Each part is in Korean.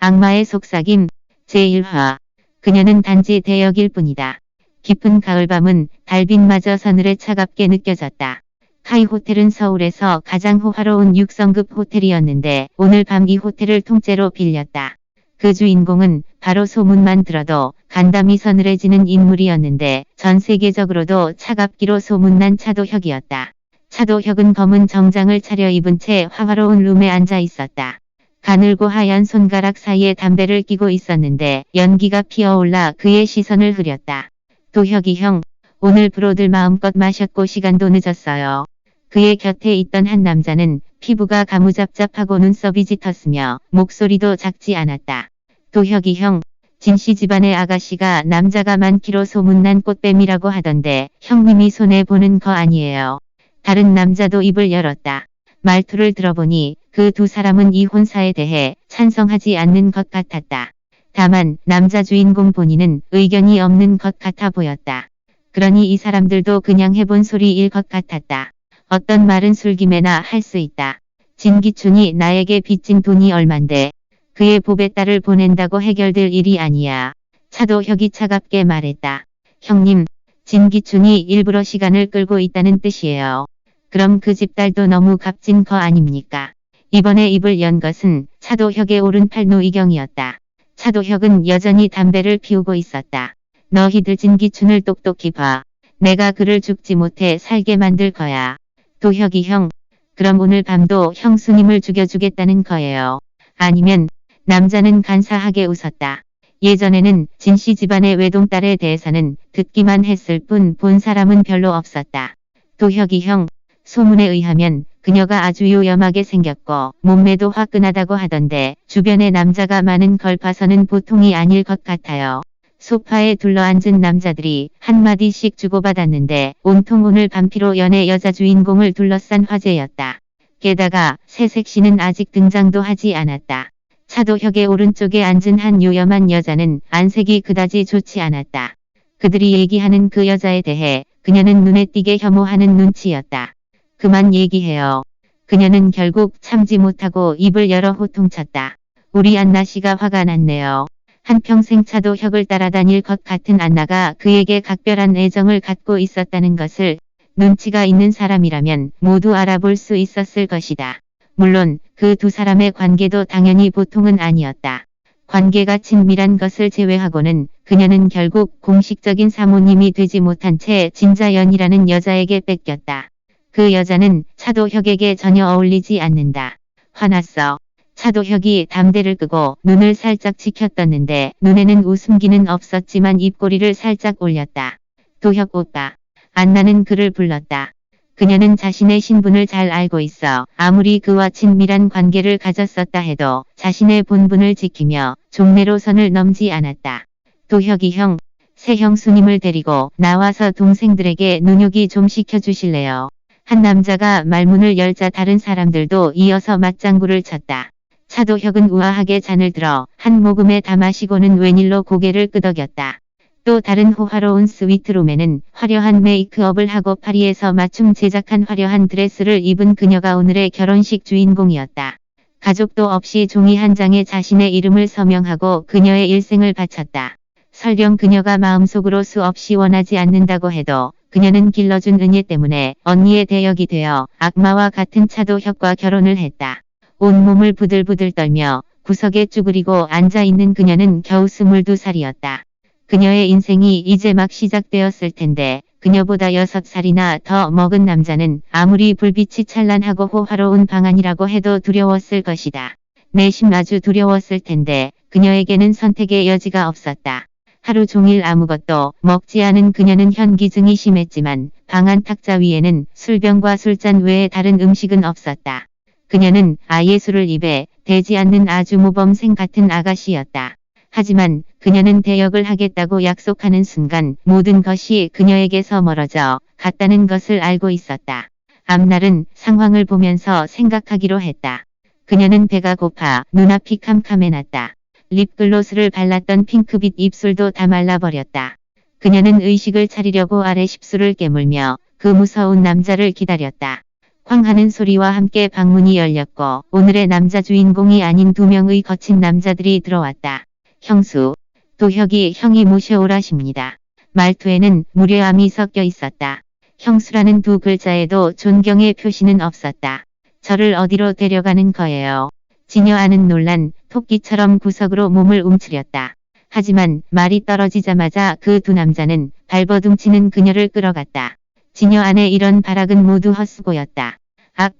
악마의 속삭임 제1화 그녀는 단지 대역일 뿐이다. 깊은 가을밤은 달빛마저 서늘에 차갑게 느껴졌다. 카이 호텔은 서울에서 가장 호화로운 6성급 호텔이었는데 오늘 밤 이 호텔을 통째로 빌렸다. 그 주인공은 바로 소문만 들어도 간담이 서늘해지는 인물이었는데 전 세계적으로도 차갑기로 소문난 차도혁이었다. 차도혁은 검은 정장을 차려입은 채 화화로운 룸에 앉아 있었다. 가늘고 하얀 손가락 사이에 담배를 끼고 있었는데 연기가 피어올라 그의 시선을 흐렸다. 도혁이 형, 오늘 브로들 마음껏 마셨고 시간도 늦었어요. 그의 곁에 있던 한 남자는 피부가 가무잡잡하고 눈썹이 짙었으며 목소리도 작지 않았다. 도혁이 형, 진씨 집안의 아가씨가 남자가 많기로 소문난 꽃뱀이라고 하던데 형님이 손해 보는 거 아니에요. 다른 남자도 입을 열었다. 말투를 들어보니 그 두 사람은 이 혼사에 대해 찬성하지 않는 것 같았다. 다만 남자 주인공 본인은 의견이 없는 것 같아 보였다. 그러니 이 사람들도 그냥 해본 소리일 것 같았다. 어떤 말은 술김에나 할 수 있다. 진기춘이 나에게 빚진 돈이 얼만데 그의 보배 딸을 보낸다고 해결될 일이 아니야. 차도 혁이 차갑게 말했다. 형님, 진기춘이 일부러 시간을 끌고 있다는 뜻이에요. 그럼 그 집 딸도 너무 값진 거 아닙니까? 이번에 입을 연 것은 차도혁의 오른팔 노이경이었다. 차도혁은 여전히 담배를 피우고 있었다. 너희들 진기춘을 똑똑히 봐. 내가 그를 죽지 못해 살게 만들 거야. 도혁이 형, 그럼 오늘 밤도 형수님을 죽여주겠다는 거예요. 아니면 남자는 간사하게 웃었다. 예전에는 진씨 집안의 외동딸에 대해서는 듣기만 했을 뿐 본 사람은 별로 없었다. 도혁이 형, 소문에 의하면 그녀가 아주 요염하게 생겼고 몸매도 화끈하다고 하던데 주변에 남자가 많은 걸 봐서는 보통이 아닐 것 같아요. 소파에 둘러앉은 남자들이 한마디씩 주고받았는데 온통 오늘 밤피로 연애 여자 주인공을 둘러싼 화제였다. 게다가 새색시는 아직 등장도 하지 않았다. 차도혁의 오른쪽에 앉은 한 요염한 여자는 안색이 그다지 좋지 않았다. 그들이 얘기하는 그 여자에 대해 그녀는 눈에 띄게 혐오하는 눈치였다. 그만 얘기해요. 그녀는 결국 참지 못하고 입을 열어 호통쳤다. 우리 안나 씨가 화가 났네요. 한평생 차도 혁을 따라다닐 것 같은 안나가 그에게 각별한 애정을 갖고 있었다는 것을 눈치가 있는 사람이라면 모두 알아볼 수 있었을 것이다. 물론 그 두 사람의 관계도 당연히 보통은 아니었다. 관계가 친밀한 것을 제외하고는 그녀는 결국 공식적인 사모님이 되지 못한 채 진자연이라는 여자에게 뺏겼다. 그 여자는 차도혁에게 전혀 어울리지 않는다. 화났어. 차도혁이 담배를 끄고 눈을 살짝 치켜떴는데 눈에는 웃음기는 없었지만 입꼬리를 살짝 올렸다. 도혁 오빠. 안나는 그를 불렀다. 그녀는 자신의 신분을 잘 알고 있어 아무리 그와 친밀한 관계를 가졌었다 해도 자신의 본분을 지키며 종래로 선을 넘지 않았다. 도혁이 형, 새 형수님을 데리고 나와서 동생들에게 눈요기 좀 시켜주실래요? 한 남자가 말문을 열자 다른 사람들도 이어서 맞장구를 쳤다. 차도혁은 우아하게 잔을 들어 한 모금에 다 마시고는 웬일로 고개를 끄덕였다. 또 다른 호화로운 스위트룸에는 화려한 메이크업을 하고 파리에서 맞춤 제작한 화려한 드레스를 입은 그녀가 오늘의 결혼식 주인공이었다. 가족도 없이 종이 한 장에 자신의 이름을 서명하고 그녀의 일생을 바쳤다. 설령 그녀가 마음속으로 수없이 원하지 않는다고 해도 그녀는 길러준 은혜 때문에 언니의 대역이 되어 악마와 같은 차도혁과 결혼을 했다. 온몸을 부들부들 떨며 구석에 쭈그리고 앉아있는 그녀는 겨우 22살이었다. 그녀의 인생이 이제 막 시작되었을 텐데 그녀보다 6살이나 더 먹은 남자는 아무리 불빛이 찬란하고 호화로운 방안이라고 해도 두려웠을 것이다. 내심 아주 두려웠을 텐데 그녀에게는 선택의 여지가 없었다. 하루 종일 아무것도 먹지 않은 그녀는 현기증이 심했지만 방안 탁자 위에는 술병과 술잔 외에 다른 음식은 없었다. 그녀는 아예 술을 입에 대지 않는 아주 모범생 같은 아가씨였다. 하지만 그녀는 대역을 하겠다고 약속하는 순간 모든 것이 그녀에게서 멀어져 갔다는 것을 알고 있었다. 앞날은 상황을 보면서 생각하기로 했다. 그녀는 배가 고파 눈앞이 캄캄해났다. 립글로스를 발랐던 핑크빛 입술도 다 말라버렸다. 그녀는 의식을 차리려고 아래 십수를 깨물며 그 무서운 남자를 기다렸다. 쾅 하는 소리와 함께 방문이 열렸고 오늘의 남자 주인공이 아닌 두 명의 거친 남자들이 들어왔다. 형수, 도혁이 형이 모셔오라십니다. 말투에는 무례함이 섞여 있었다. 형수라는 두 글자에도 존경의 표시는 없었다. 저를 어디로 데려가는 거예요. 지녀아는 놀란 토끼처럼 구석으로 몸을 움츠렸다. 하지만 말이 떨어지자마자 그 두 남자는 발버둥치는 그녀를 끌어갔다. 지녀안의 이런 발악은 모두 헛수고였다. 악!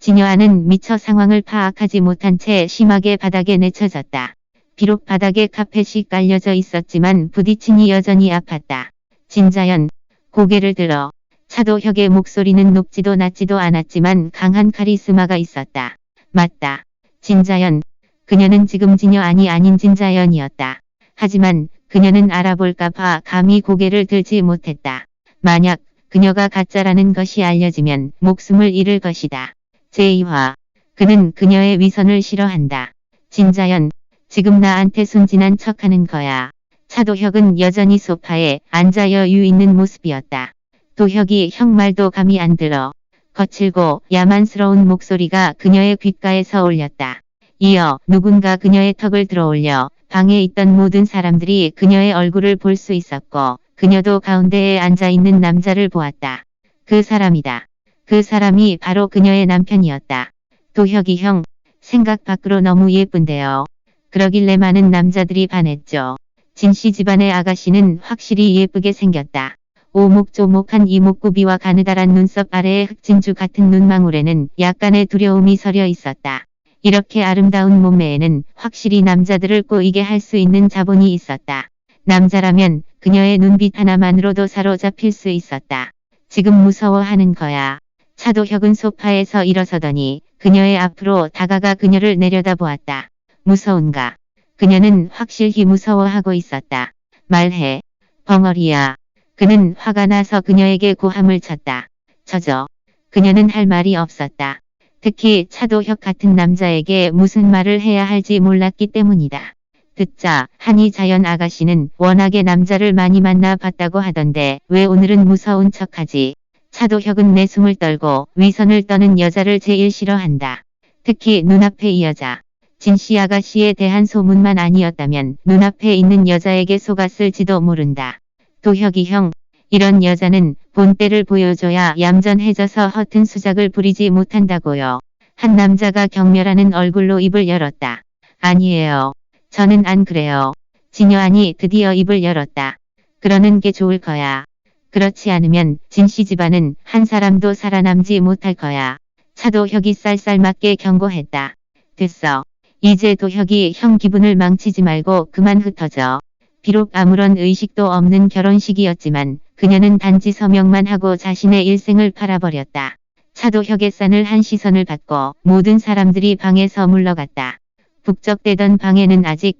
지녀안은 미처 상황을 파악하지 못한 채 심하게 바닥에 내쳐졌다. 비록 바닥에 카펫이 깔려져 있었지만 부딪히니 여전히 아팠다. 진자연, 고개를 들어 차도혁의 목소리는 높지도 낮지도 않았지만 강한 카리스마가 있었다. 맞다. 진자연. 그녀는 지금 지녀안이 아닌 진자연이었다. 하지만 그녀는 알아볼까봐 감히 고개를 들지 못했다. 만약 그녀가 가짜라는 것이 알려지면 목숨을 잃을 것이다. 제2화. 그는 그녀의 위선을 싫어한다. 진자연. 지금 나한테 순진한 척하는 거야. 차도혁은 여전히 소파에 앉아 여유 있는 모습이었다. 도혁이 형 말도 감이 안 들어. 거칠고 야만스러운 목소리가 그녀의 귓가에서 울렸다. 이어 누군가 그녀의 턱을 들어올려 방에 있던 모든 사람들이 그녀의 얼굴을 볼 수 있었고 그녀도 가운데에 앉아 있는 남자를 보았다. 그 사람이다. 그 사람이 바로 그녀의 남편이었다. 도혁이 형, 생각 밖으로 너무 예쁜데요. 그러길래 많은 남자들이 반했죠. 진씨 집안의 아가씨는 확실히 예쁘게 생겼다. 오목조목한 이목구비와 가느다란 눈썹 아래의 흑진주 같은 눈망울에는 약간의 두려움이 서려 있었다. 이렇게 아름다운 몸매에는 확실히 남자들을 꼬이게 할 수 있는 자본이 있었다. 남자라면 그녀의 눈빛 하나만으로도 사로잡힐 수 있었다. 지금 무서워하는 거야. 차도혁은 소파에서 일어서더니 그녀의 앞으로 다가가 그녀를 내려다보았다. 무서운가? 그녀는 확실히 무서워하고 있었다. 말해. 벙어리야. 그는 화가 나서 그녀에게 고함을 쳤다. 저저. 그녀는 할 말이 없었다. 특히 차도혁 같은 남자에게 무슨 말을 해야 할지 몰랐기 때문이다. 듣자 한이 자연 아가씨는 워낙에 남자를 많이 만나 봤다고 하던데 왜 오늘은 무서운 척하지? 차도혁은 내 숨을 떨고 위선을 떠는 여자를 제일 싫어한다. 특히 눈앞에 이 여자. 진씨 아가씨에 대한 소문만 아니었다면 눈앞에 있는 여자에게 속았을지도 모른다. 도혁이 형, 이런 여자는 본때를 보여줘야 얌전해져서 허튼 수작을 부리지 못한다고요. 한 남자가 경멸하는 얼굴로 입을 열었다. 아니에요. 저는 안 그래요. 진여안이 드디어 입을 열었다. 그러는 게 좋을 거야. 그렇지 않으면 진씨 집안은 한 사람도 살아남지 못할 거야. 차도 혁이 쌀쌀 맞게 경고했다. 됐어. 이제 도혁이 형 기분을 망치지 말고 그만 흩어져. 비록 아무런 의식도 없는 결혼식이었지만 그녀는 단지 서명만 하고 자신의 일생을 팔아버렸다. 차도혁의 싼을 한 시선을 받고 모든 사람들이 방에서 물러갔다. 북적대던 방에는 아직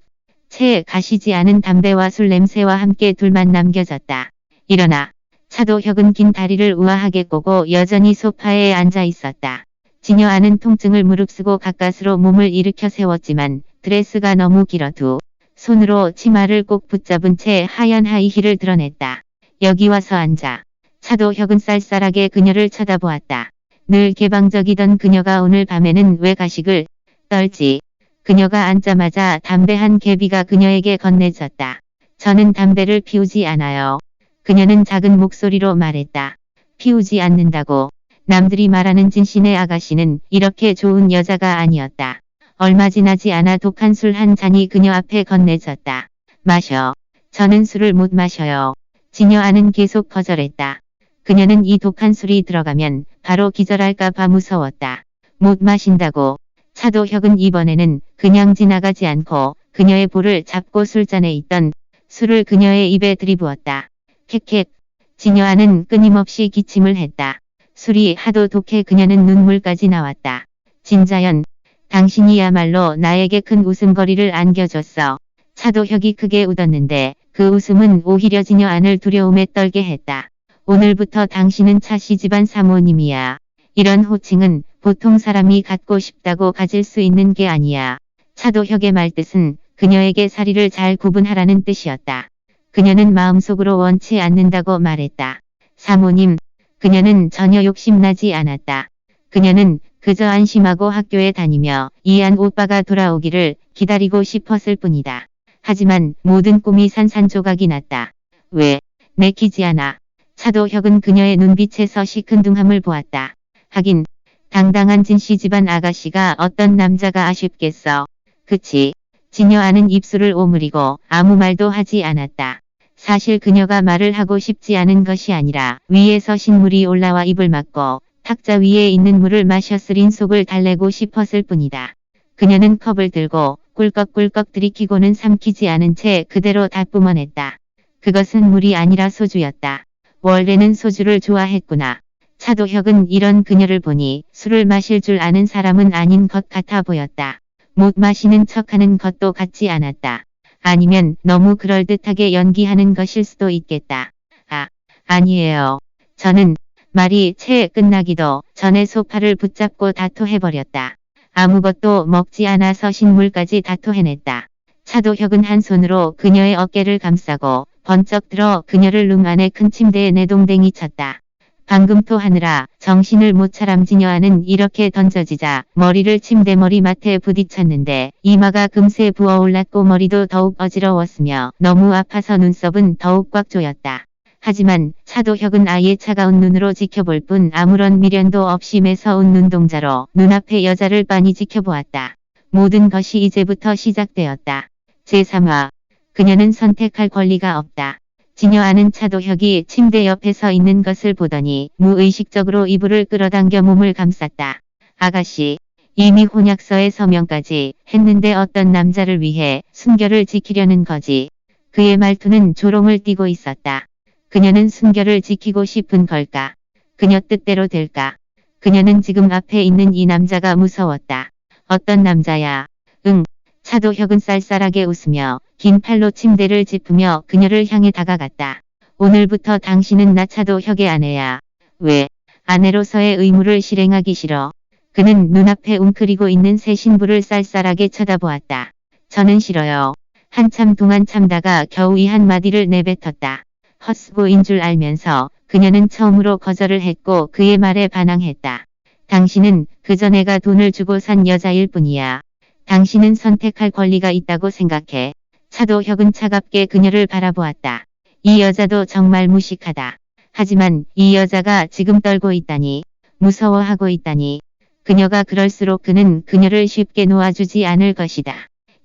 채 가시지 않은 담배와 술 냄새와 함께 둘만 남겨졌다. 일어나. 차도혁은 긴 다리를 우아하게 꼬고 여전히 소파에 앉아 있었다. 지녀아는 통증을 무릅쓰고 가까스로 몸을 일으켜 세웠지만 드레스가 너무 길어 두 손으로 치마를 꼭 붙잡은 채 하얀 하이힐을 드러냈다. 여기 와서 앉아. 차도혁은 쌀쌀하게 그녀를 쳐다보았다. 늘 개방적이던 그녀가 오늘 밤에는 왜 가식을 떨지. 그녀가 앉자마자 담배 한 개비가 그녀에게 건네졌다. 저는 담배를 피우지 않아요. 그녀는 작은 목소리로 말했다. 피우지 않는다고. 남들이 말하는 진신의 아가씨는 이렇게 좋은 여자가 아니었다. 얼마 지나지 않아 독한 술 한 잔이 그녀 앞에 건네졌다. 마셔. 저는 술을 못 마셔요. 지녀아는 계속 거절했다. 그녀는 이 독한 술이 들어가면 바로 기절할까봐 무서웠다. 못 마신다고. 차도혁은 이번에는 그냥 지나가지 않고 그녀의 볼을 잡고 술잔에 있던 술을 그녀의 입에 들이부었다. 캑캑. 지녀아는 끊임없이 기침을 했다. 술이 하도 독해 그녀는 눈물까지 나왔다. 진자연, 당신이야말로 나에게 큰 웃음거리를 안겨줬어. 차도혁이 크게 웃었는데 그 웃음은 오히려 지녀 안을 두려움에 떨게 했다. 오늘부터 당신은 차씨 집안 사모님이야. 이런 호칭은 보통 사람이 갖고 싶다고 가질 수 있는 게 아니야. 차도혁의 말뜻은 그녀에게 사리를 잘 구분하라는 뜻이었다. 그녀는 마음속으로 원치 않는다고 말했다. 사모님, 그녀는 전혀 욕심나지 않았다. 그녀는 그저 안심하고 학교에 다니며 이한 오빠가 돌아오기를 기다리고 싶었을 뿐이다. 하지만 모든 꿈이 산산조각이 났다. 왜? 내키지 않아. 차도혁은 그녀의 눈빛에서 시큰둥함을 보았다. 하긴 당당한 진씨 집안 아가씨가 어떤 남자가 아쉽겠어. 그치. 지녀아는 입술을 오므리고 아무 말도 하지 않았다. 사실 그녀가 말을 하고 싶지 않은 것이 아니라 위에서 신물이 올라와 입을 막고 탁자 위에 있는 물을 마셔 쓰린 속을 달래고 싶었을 뿐이다. 그녀는 컵을 들고 꿀꺽꿀꺽 들이키고는 삼키지 않은 채 그대로 다 뿜어냈다. 그것은 물이 아니라 소주였다. 원래는 소주를 좋아했구나. 차도혁은 이런 그녀를 보니 술을 마실 줄 아는 사람은 아닌 것 같아 보였다. 못 마시는 척하는 것도 같지 않았다. 아니면 너무 그럴듯하게 연기하는 것일 수도 있겠다. 아, 아니에요. 저는 말이 채 끝나기도 전에 소파를 붙잡고 다토해버렸다. 아무것도 먹지 않아서 신물까지 다 토해냈다. 차도혁은 한 손으로 그녀의 어깨를 감싸고 번쩍 들어 그녀를 룸 안에 큰 침대에 내동댕이 쳤다. 방금 토하느라 정신을 못 차람 지녀아는 이렇게 던져지자 머리를 침대 머리맡에 부딪혔는데 이마가 금세 부어올랐고 머리도 더욱 어지러웠으며 너무 아파서 눈썹은 더욱 꽉 조였다. 하지만 차도혁은 아예 차가운 눈으로 지켜볼 뿐 아무런 미련도 없이 매서운 눈동자로 눈앞의 여자를 빤히 지켜보았다. 모든 것이 이제부터 시작되었다. 제3화 그녀는 선택할 권리가 없다. 지녀아는 차도혁이 침대 옆에 서 있는 것을 보더니 무의식적으로 이불을 끌어당겨 몸을 감쌌다. 아가씨, 이미 혼약서에 서명까지 했는데 어떤 남자를 위해 순결을 지키려는 거지. 그의 말투는 조롱을 띠고 있었다. 그녀는 순결을 지키고 싶은 걸까? 그녀 뜻대로 될까? 그녀는 지금 앞에 있는 이 남자가 무서웠다. 어떤 남자야? 응. 차도혁은 쌀쌀하게 웃으며 긴 팔로 침대를 짚으며 그녀를 향해 다가갔다. 오늘부터 당신은 나 차도혁의 아내야. 왜? 아내로서의 의무를 실행하기 싫어. 그는 눈앞에 웅크리고 있는 새 신부를 쌀쌀하게 쳐다보았다. 저는 싫어요. 한참 동안 참다가 겨우 이 한마디를 내뱉었다. 헛수고인 줄 알면서 그녀는 처음으로 거절을 했고 그의 말에 반항했다. 당신은 그저 내가 돈을 주고 산 여자일 뿐이야. 당신은 선택할 권리가 있다고 생각해. 차도 혁은 차갑게 그녀를 바라보았다. 이 여자도 정말 무식하다. 하지만 이 여자가 지금 떨고 있다니, 무서워하고 있다니. 그녀가 그럴수록 그는 그녀를 쉽게 놓아주지 않을 것이다.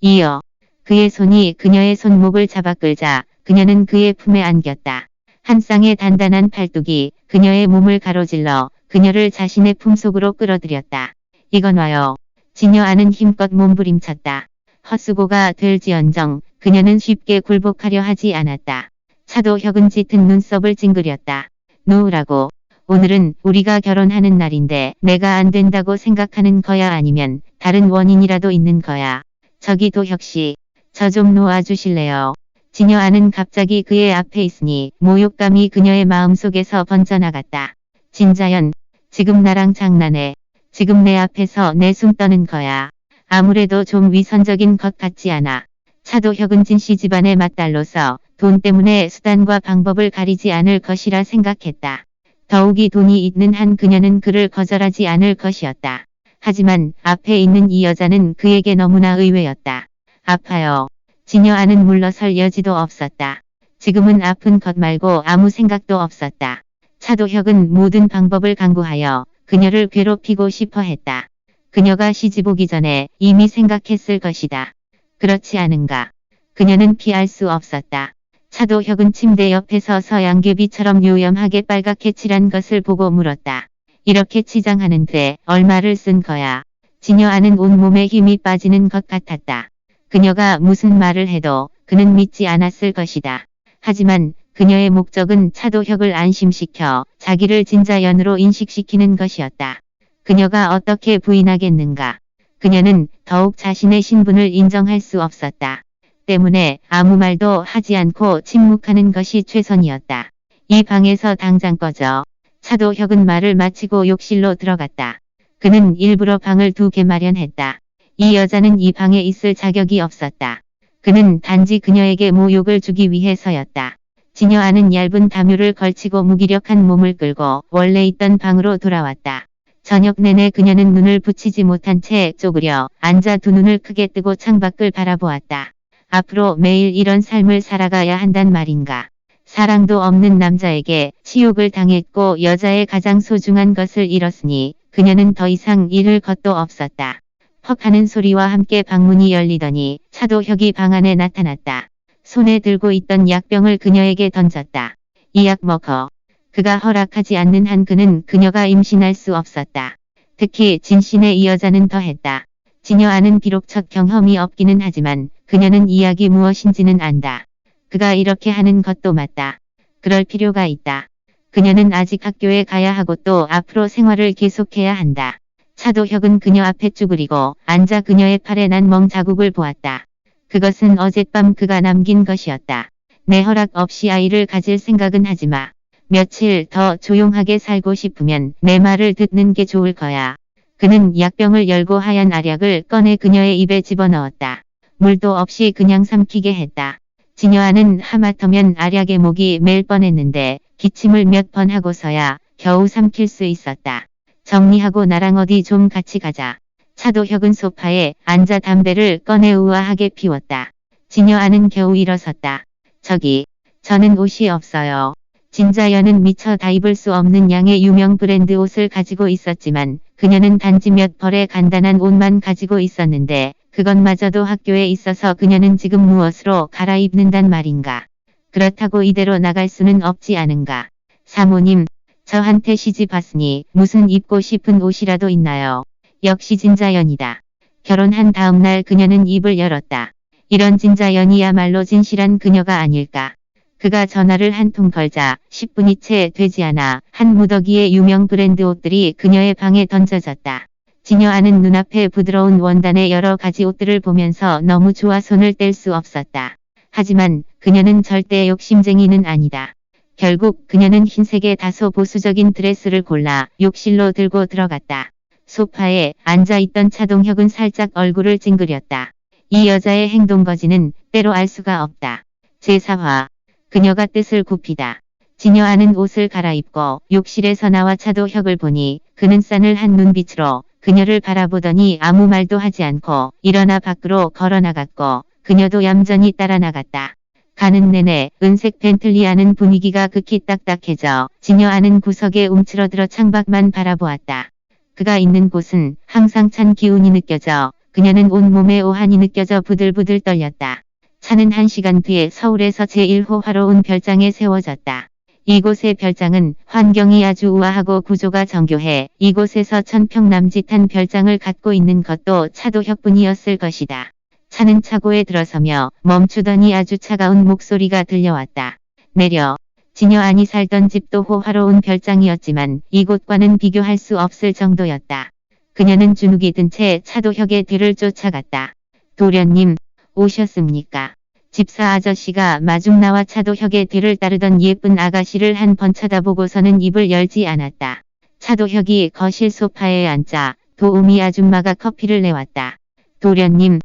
이어 그의 손이 그녀의 손목을 잡아 끌자 그녀는 그의 품에 안겼다. 한 쌍의 단단한 팔뚝이 그녀의 몸을 가로질러 그녀를 자신의 품속으로 끌어들였다. 이건 와요. 지녀 아는 힘껏 몸부림쳤다. 헛수고가 될지언정 그녀는 쉽게 굴복하려 하지 않았다. 차도 혁은 짙은 눈썹을 찡그렸다. 놓으라고. 오늘은 우리가 결혼하는 날인데 내가 안 된다고 생각하는 거야 아니면 다른 원인이라도 있는 거야. 저기 도혁 씨. 저 좀 놓아주실래요? 지녀아는 갑자기 그의 앞에 있으니 모욕감이 그녀의 마음속에서 번져나갔다. 진자연, 지금 나랑 장난해. 지금 내 앞에서 내 숨 떠는 거야. 아무래도 좀 위선적인 것 같지 않아. 차도 혁은 진 씨 집안의 맏딸로서 돈 때문에 수단과 방법을 가리지 않을 것이라 생각했다. 더욱이 돈이 있는 한 그녀는 그를 거절하지 않을 것이었다. 하지만 앞에 있는 이 여자는 그에게 너무나 의외였다. 아파요. 지녀아는 물러설 여지도 없었다. 지금은 아픈 것 말고 아무 생각도 없었다. 차도혁은 모든 방법을 강구하여 그녀를 괴롭히고 싶어 했다. 그녀가 시집 오기 전에 이미 생각했을 것이다. 그렇지 않은가. 그녀는 피할 수 없었다. 차도혁은 침대 옆에 서 서 양귀비처럼 요염하게 빨갛게 칠한 것을 보고 물었다. 이렇게 치장하는데 얼마를 쓴 거야. 지녀아는 온몸에 힘이 빠지는 것 같았다. 그녀가 무슨 말을 해도 그는 믿지 않았을 것이다. 하지만 그녀의 목적은 차도혁을 안심시켜 자기를 진자연으로 인식시키는 것이었다. 그녀가 어떻게 부인하겠는가. 그녀는 더욱 자신의 신분을 인정할 수 없었다. 때문에 아무 말도 하지 않고 침묵하는 것이 최선이었다. 이 방에서 당장 꺼져. 차도혁은 말을 마치고 욕실로 들어갔다. 그는 일부러 방을 두 개 마련했다. 이 여자는 이 방에 있을 자격이 없었다. 그는 단지 그녀에게 모욕을 주기 위해서였다. 지녀아는 얇은 담요를 걸치고 무기력한 몸을 끌고 원래 있던 방으로 돌아왔다. 저녁 내내 그녀는 눈을 붙이지 못한 채 쪼그려 앉아 두 눈을 크게 뜨고 창밖을 바라보았다. 앞으로 매일 이런 삶을 살아가야 한단 말인가. 사랑도 없는 남자에게 치욕을 당했고 여자의 가장 소중한 것을 잃었으니 그녀는 더 이상 잃을 것도 없었다. 퍽 하는 소리와 함께 방문이 열리더니 차도혁이 방 안에 나타났다. 손에 들고 있던 약병을 그녀에게 던졌다. 이 약 먹어. 그가 허락하지 않는 한 그는 그녀가 임신할 수 없었다. 특히 진신의 이 여자는 더했다. 지녀아는 비록 첫 경험이 없기는 하지만 그녀는 이 약이 무엇인지는 안다. 그가 이렇게 하는 것도 맞다. 그럴 필요가 있다. 그녀는 아직 학교에 가야 하고 또 앞으로 생활을 계속해야 한다. 차도혁은 그녀 앞에 쭈그리고 앉아 그녀의 팔에 난 멍 자국을 보았다. 그것은 어젯밤 그가 남긴 것이었다. 내 허락 없이 아이를 가질 생각은 하지 마. 며칠 더 조용하게 살고 싶으면 내 말을 듣는 게 좋을 거야. 그는 약병을 열고 하얀 알약을 꺼내 그녀의 입에 집어넣었다. 물도 없이 그냥 삼키게 했다. 지녀아는 하마터면 알약의 목이 맬 뻔했는데 기침을 몇 번 하고서야 겨우 삼킬 수 있었다. 정리하고 나랑 어디 좀 같이 가자. 차도혁은 소파에 앉아 담배를 꺼내 우아하게 피웠다. 지녀아는 겨우 일어섰다. 저기, 저는 옷이 없어요. 진자연은 미처 다 입을 수 없는 양의 유명 브랜드 옷을 가지고 있었지만 그녀는 단지 몇 벌의 간단한 옷만 가지고 있었는데 그것마저도 학교에 있어서 그녀는 지금 무엇으로 갈아입는단 말인가. 그렇다고 이대로 나갈 수는 없지 않은가. 사모님, 저한테 시집 왔으니 무슨 입고 싶은 옷이라도 있나요? 역시 진자연이다. 결혼한 다음 날 그녀는 입을 열었다. 이런 진자연이야말로 진실한 그녀가 아닐까. 그가 전화를 한 통 걸자 10분이 채 되지 않아 한 무더기의 유명 브랜드 옷들이 그녀의 방에 던져졌다. 지녀아는 눈앞에 부드러운 원단의 여러 가지 옷들을 보면서 너무 좋아 손을 뗄 수 없었다. 하지만 그녀는 절대 욕심쟁이는 아니다. 결국 그녀는 흰색의 다소 보수적인 드레스를 골라 욕실로 들고 들어갔다. 소파에 앉아있던 차동혁은 살짝 얼굴을 찡그렸다. 이 여자의 행동 거지는 때로 알 수가 없다. 제4화 그녀가 뜻을 굽히다. 지녀아는 옷을 갈아입고 욕실에서 나와 차도혁을 보니 그는 싸늘 한 눈빛으로 그녀를 바라보더니 아무 말도 하지 않고 일어나 밖으로 걸어나갔고 그녀도 얌전히 따라 나갔다. 가는 내내 은색 벤틀리 아는 분위기가 극히 딱딱해져 지녀아는 구석에 움츠러들어 창밖만 바라보았다. 그가 있는 곳은 항상 찬 기운이 느껴져 그녀는 온몸에 오한이 느껴져 부들부들 떨렸다. 차는 한 시간 뒤에 서울에서 제1호 화로운 별장에 세워졌다. 이곳의 별장은 환경이 아주 우아하고 구조가 정교해 이곳에서 천평 남짓한 별장을 갖고 있는 것도 차도혁뿐이었을 것이다. 차는 차고에 들어서며 멈추더니 아주 차가운 목소리가 들려왔다. 내려. 지녀 안이 살던 집도 호화로운 별장이었지만 이곳과는 비교할 수 없을 정도였다. 그녀는 주눅이 든 채 차도혁의 뒤를 쫓아갔다. 도련님, 오셨습니까? 집사 아저씨가 마중 나와 차도혁의 뒤를 따르던 예쁜 아가씨를 한 번 쳐다보고서는 입을 열지 않았다. 차도혁이 거실 소파에 앉자 도우미 아줌마가 커피를 내왔다. 도련님,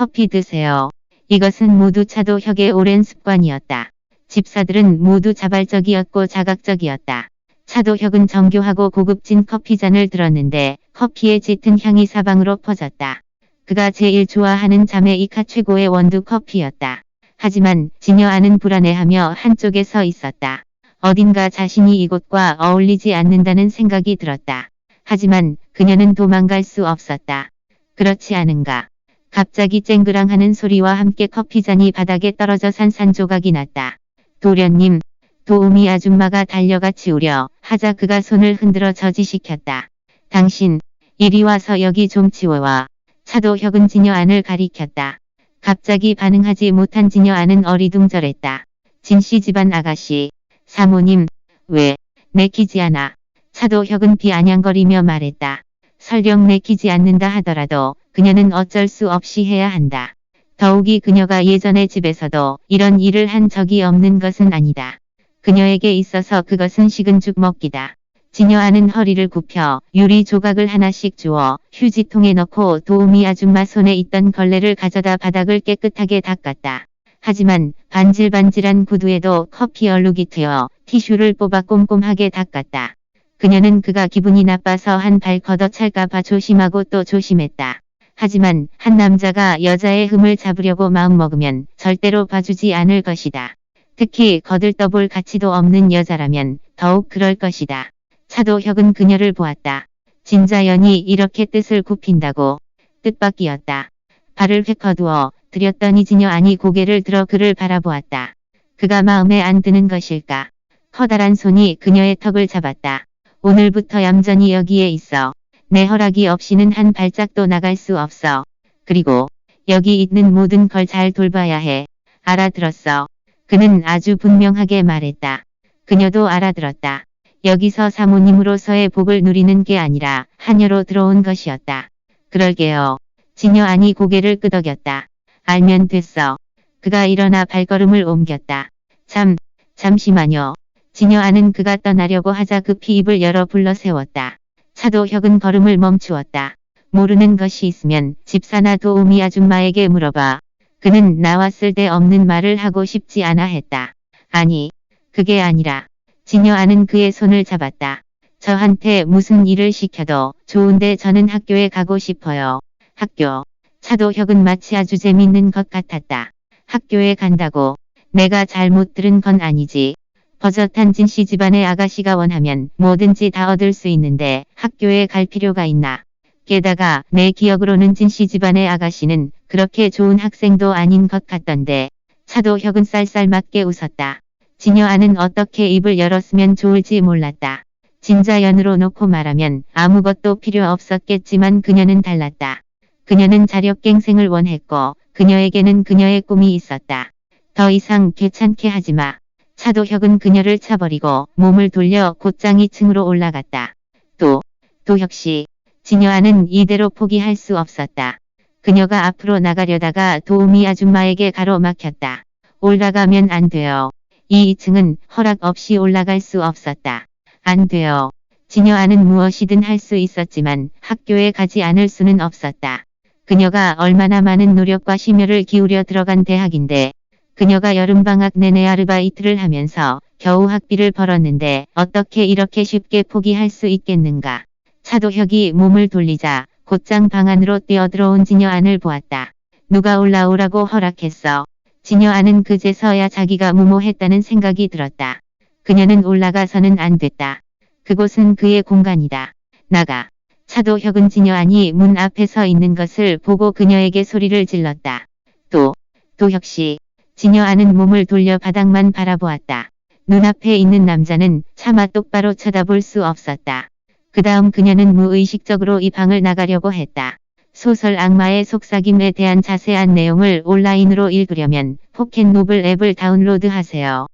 커피 드세요. 이것은 모두 차도혁의 오랜 습관이었다. 집사들은 모두 자발적이었고 자각적이었다. 차도혁은 정교하고 고급진 커피잔을 들었는데 커피의 짙은 향이 사방으로 퍼졌다. 그가 제일 좋아하는 자매 이카 최고의 원두 커피였다. 하지만 지녀아는 불안해하며 한쪽에 서 있었다. 어딘가 자신이 이곳과 어울리지 않는다는 생각이 들었다. 하지만 그녀는 도망갈 수 없었다. 그렇지 않은가. 갑자기 쨍그랑 하는 소리와 함께 커피잔이 바닥에 떨어져 산산 조각이 났다. 도련님, 도우미 아줌마가 달려가 치우려 하자 그가 손을 흔들어 저지시켰다. 당신, 이리 와서 여기 좀 치워와. 차도 혁은 지녀 안을 가리켰다. 갑자기 반응하지 못한 지녀 안은 어리둥절했다. 진씨 집안 아가씨, 사모님, 왜, 내키지 않아. 차도 혁은 비아냥거리며 말했다. 설령 내키지 않는다 하더라도 그녀는 어쩔 수 없이 해야 한다. 더욱이 그녀가 예전의 집에서도 이런 일을 한 적이 없는 것은 아니다. 그녀에게 있어서 그것은 식은 죽 먹기다. 지녀아는 허리를 굽혀 유리 조각을 하나씩 주어 휴지통에 넣고 도우미 아줌마 손에 있던 걸레를 가져다 바닥을 깨끗하게 닦았다. 하지만 반질반질한 구두에도 커피 얼룩이 트여 티슈를 뽑아 꼼꼼하게 닦았다. 그녀는 그가 기분이 나빠서 한 발 걷어찰까봐 조심하고 또 조심했다. 하지만 한 남자가 여자의 흠을 잡으려고 마음먹으면 절대로 봐주지 않을 것이다. 특히 거들떠볼 가치도 없는 여자라면 더욱 그럴 것이다. 차도혁은 그녀를 보았다. 진자연이 이렇게 뜻을 굽힌다고 뜻밖이었다. 발을 휙 거두어 들였더니 지녀 아니 고개를 들어 그를 바라보았다. 그가 마음에 안 드는 것일까. 커다란 손이 그녀의 턱을 잡았다. 오늘부터 얌전히 여기에 있어. 내 허락이 없이는 한 발짝도 나갈 수 없어. 그리고 여기 있는 모든 걸 잘 돌봐야 해. 알아들었어. 그는 아주 분명하게 말했다. 그녀도 알아들었다. 여기서 사모님으로서의 복을 누리는 게 아니라 하녀로 들어온 것이었다. 그럴게요. 지녀 아니 고개를 끄덕였다. 알면 됐어. 그가 일어나 발걸음을 옮겼다. 참, 잠시만요. 지녀 아는 그가 떠나려고 하자 급히 입을 열어 불러 세웠다. 차도혁은 걸음을 멈추었다. 모르는 것이 있으면 집사나 도우미 아줌마에게 물어봐. 그는 나왔을 때 없는 말을 하고 싶지 않아 했다. 아니, 그게 아니라 지녀 아는 그의 손을 잡았다. 저한테 무슨 일을 시켜도 좋은데 저는 학교에 가고 싶어요. 학교. 차도혁은 마치 아주 재밌는 것 같았다. 학교에 간다고. 내가 잘못 들은 건 아니지. 버젓한 진씨 집안의 아가씨가 원하면 뭐든지 다 얻을 수 있는데 학교에 갈 필요가 있나. 게다가 내 기억으로는 진씨 집안의 아가씨는 그렇게 좋은 학생도 아닌 것 같던데. 차도 혁은 쌀쌀 맞게 웃었다. 지녀 아는 어떻게 입을 열었으면 좋을지 몰랐다. 진자연으로 놓고 말하면 아무것도 필요 없었겠지만 그녀는 달랐다. 그녀는 자력갱생을 원했고 그녀에게는 그녀의 꿈이 있었다. 더 이상 귀찮게 하지 마. 차도혁은 그녀를 차버리고 몸을 돌려 곧장 2층으로 올라갔다. 또, 도혁씨. 진여아는 이대로 포기할 수 없었다. 그녀가 앞으로 나가려다가 도우미 아줌마에게 가로막혔다. 올라가면 안 돼요. 이 2층은 허락 없이 올라갈 수 없었다. 안 돼요. 진여아는 무엇이든 할 수 있었지만 학교에 가지 않을 수는 없었다. 그녀가 얼마나 많은 노력과 심혈을 기울여 들어간 대학인데 그녀가 여름방학 내내 아르바이트를 하면서 겨우 학비를 벌었는데 어떻게 이렇게 쉽게 포기할 수 있겠는가. 차도혁이 몸을 돌리자 곧장 방 안으로 뛰어들어온 진여 안을 보았다. 누가 올라오라고 허락했어. 진여 안은 그제서야 자기가 무모했다는 생각이 들었다. 그녀는 올라가서는 안 됐다. 그곳은 그의 공간이다. 나가. 차도혁은 진여 안이 문 앞에 서 있는 것을 보고 그녀에게 소리를 질렀다. 또, 도혁 씨. 진여안은 몸을 돌려 바닥만 바라보았다. 눈앞에 있는 남자는 차마 똑바로 쳐다볼 수 없었다. 그 다음 그녀는 무의식적으로 이 방을 나가려고 했다. 소설 악마의 속삭임에 대한 자세한 내용을 온라인으로 읽으려면 포켓노블 앱을 다운로드하세요.